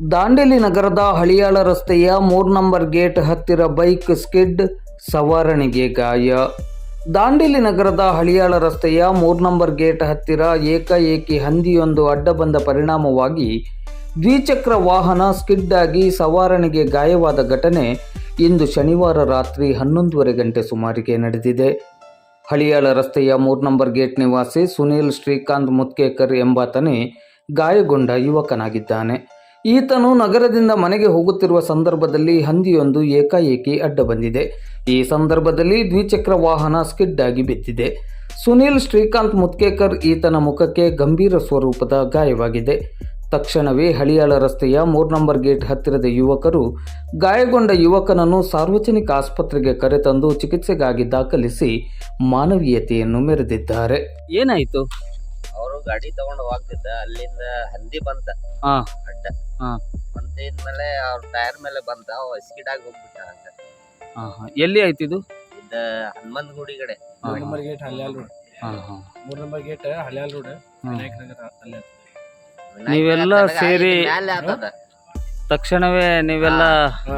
ದಾಂಡೇಲಿ ನಗರದ ಹಳಿಯಾಳ ರಸ್ತೆಯ ಮೂರ್ ನಂಬರ್ ಗೇಟ್ ಹತ್ತಿರ ಬೈಕ್, ಸ್ಕಿಡ್ ಸವಾರಣಿಗೆ ಗಾಯ. ದಾಂಡೇಲಿ ನಗರದ ಹಳಿಯಾಳ ರಸ್ತೆಯ ಮೂರ್ ನಂಬರ್ ಗೇಟ್ ಹತ್ತಿರ ಏಕಾಏಕಿ ಹಂದಿಯೊಂದು ಅಡ್ಡ ಬಂದ ಪರಿಣಾಮವಾಗಿ ದ್ವಿಚಕ್ರ ವಾಹನ ಸ್ಕಿಡ್ ಆಗಿ ಸವಾರಣಿಗೆ ಗಾಯವಾದ ಘಟನೆ ಇಂದು ಶನಿವಾರ ರಾತ್ರಿ ಹನ್ನೊಂದುವರೆ ಗಂಟೆ ಸುಮಾರಿಗೆ ನಡೆದಿದೆ. ಹಳಿಯಾಳ ರಸ್ತೆಯ ಮೂರ್ ನಂಬರ್ ಗೇಟ್ ನಿವಾಸಿ ಸುನೀಲ್ ಶ್ರೀಕಾಂತ್ ಮುತ್ಕೇಕರ್ ಎಂಬಾತನೇ ಗಾಯಗೊಂಡ ಯುವಕನಾಗಿದ್ದಾನೆ. ಈತನು ನಗರದಿಂದ ಮನೆಗೆ ಹೋಗುತ್ತಿರುವ ಸಂದರ್ಭದಲ್ಲಿ ಹಂದಿಯೊಂದು ಏಕಾಏಕಿ ಅಡ್ಡ ಬಂದಿದೆ. ಈ ಸಂದರ್ಭದಲ್ಲಿ ದ್ವಿಚಕ್ರ ವಾಹನ ಸ್ಕಿಡ್ ಆಗಿ ಬಿದ್ದಿದೆ. ಸುನೀಲ್ ಶ್ರೀಕಾಂತ್ ಮುತ್ಕೇಕರ್ ಈತನ ಮುಖಕ್ಕೆ ಗಂಭೀರ ಸ್ವರೂಪದ ಗಾಯವಾಗಿದೆ. ತಕ್ಷಣವೇ ಹಳಿಯಾಳ ರಸ್ತೆಯ ಮೂರ್ ನಂಬರ್ ಗೇಟ್ ಹತ್ತಿರದ ಯುವಕರು ಗಾಯಗೊಂಡ ಯುವಕನನ್ನು ಸಾರ್ವಜನಿಕ ಆಸ್ಪತ್ರೆಗೆ ಕರೆತಂದು ಚಿಕಿತ್ಸೆಗಾಗಿ ದಾಖಲಿಸಿ ಮಾನವೀಯತೆಯನ್ನು ಮೆರೆದಿದ್ದಾರೆ. ಏನಾಯಿತು? ಅವರು ಗಾಡಿ ತಗೊಂಡು ಹೋಗ್ತಿದ್ದ. ಅಲ್ಲಿಂದ ಹಂದಿ ಬಂತ. ಹಾ ಅಡ್ಡ. ಬಂದಿದ್ಮೇಲೆ ಅವ್ರ ಟೈರ್ ಮೇಲೆ ಬಂತ ಅವ ಹೋಗ್ಬಿಟ್ಟ ಹಂಗ. ಎಲ್ಲಿ ಆಯ್ತು ಇದು? ಹನುಮಂತ ಗುಡಿ ಕಡೆ. ಮೂರ್ ನಂಬರ್ ಗೇಟ್ ಹಲ್ಯಾಲ್ ರೋಡ್. ಮೂರ್ number gate Haliyal road. Hmm. Vinayaka Nagara ಅಲ್ಲೇ ನೀವೆಲ್ಲ ಸೇರಿ- ಇದು ತಕ್ಷಣವೇ ನೀವೆಲ್ಲ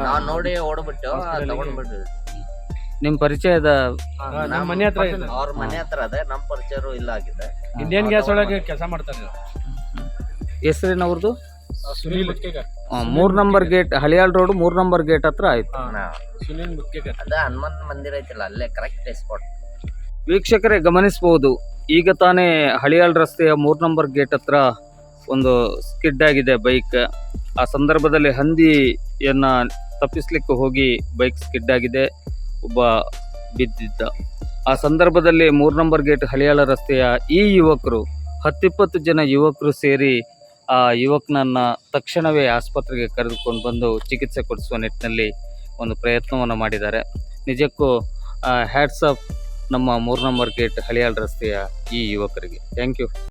ನಾವ್ ನೋಡಿ ಓಡ್ಬಿಟ್ಟು ತಗೊಂಡ್ಬಿಟ್ಟು ನಿಮ್ ತಗೊಂಡ್ಬಿಟ್ಟು ಅದ? ನಮ್ಮ ಮನೆ ಹತ್ರ ಇದೆ. ಅವ್ರ ಮನೆ ಹತ್ರ ಅದ ನಮ್ ಪರಿಚಯರು ಇಲ್ಲ ಆಗಿದೆ. ಇಂಡಿಯನ್ ಗ್ಯಾಸ್ ಒಳಗೆ ಕೆಲಸ ಮಾಡ್ತಾರೆ ಹೆಸರಿನವ್ರದ್ದು ಸುನೀಲ್ ಮೂರ್ ನಂಬರ್ ಗೇಟ್ ಹಳಿಯಾಳ್ ರೋಡ್ ಮೂರ್ ನಂಬರ್ ಗೇಟ್ ಹತ್ರ ಆಯ್ತು. ಸುನೀಲ್ ಮುತ್ಕೇಕರ್ ಅದ ಹನುಮಂತ ಮಂದಿರ ಐತಿಲ್ಲ ಅಲ್ಲೇ ಕರೆಕ್ಟ್ ಸ್ಪಾಟ್ ವೀಕ್ಷಕರೇ ಗಮನಿಸಬಹುದು ಈಗ ತಾನೇ ಹಳಿಯಾಳ್ ರಸ್ತೆಯ ಮೂರ್ ನಂಬರ್ ಗೇಟ್ ಹತ್ರ ಒಂದು ಸ್ಕಿಡ್ ಆಗಿದೆ ಬೈಕ್. ಆ ಸಂದರ್ಭದಲ್ಲಿ ಹಂದಿಯನ್ನ ತಪ್ಪಿಸ್ಲಿಕ್ಕೆ ಹೋಗಿ ಬೈಕ್ ಸ್ಕಿಡ್ ಆಗಿದೆ. ಒಬ್ಬ ಬಿದ್ದಿದ್ದ. ಆ ಸಂದರ್ಭದಲ್ಲಿ ಮೂರ್ ನಂಬರ್ ಗೇಟ್ ಹಳಿಯಾಳ ರಸ್ತೆಯ ಈ ಯುವಕರು ಹತ್ತಿಪ್ಪತ್ತು ಜನ ಯುವಕರು ಸೇರಿ ಆ ಯುವಕನನ್ನ ತಕ್ಷಣವೇ ಆಸ್ಪತ್ರೆಗೆ ಕರೆದುಕೊಂಡು ಬಂದು ಚಿಕಿತ್ಸೆ ಕೊಡಿಸುವ ನಿಟ್ಟಿನಲ್ಲಿ ಒಂದು ಪ್ರಯತ್ನವನ್ನು ಮಾಡಿದ್ದಾರೆ. ನಿಜಕ್ಕೂ ಹ್ಯಾಟ್ಸ್ ಆಫ್ ನಮ್ಮ ಮೂರು ನಂಬರ್ ಗೇಟ್ ಹಳಿಯಾಳ್ ರಸ್ತೆಯ ಈ ಯುವಕರಿಗೆ. Thank you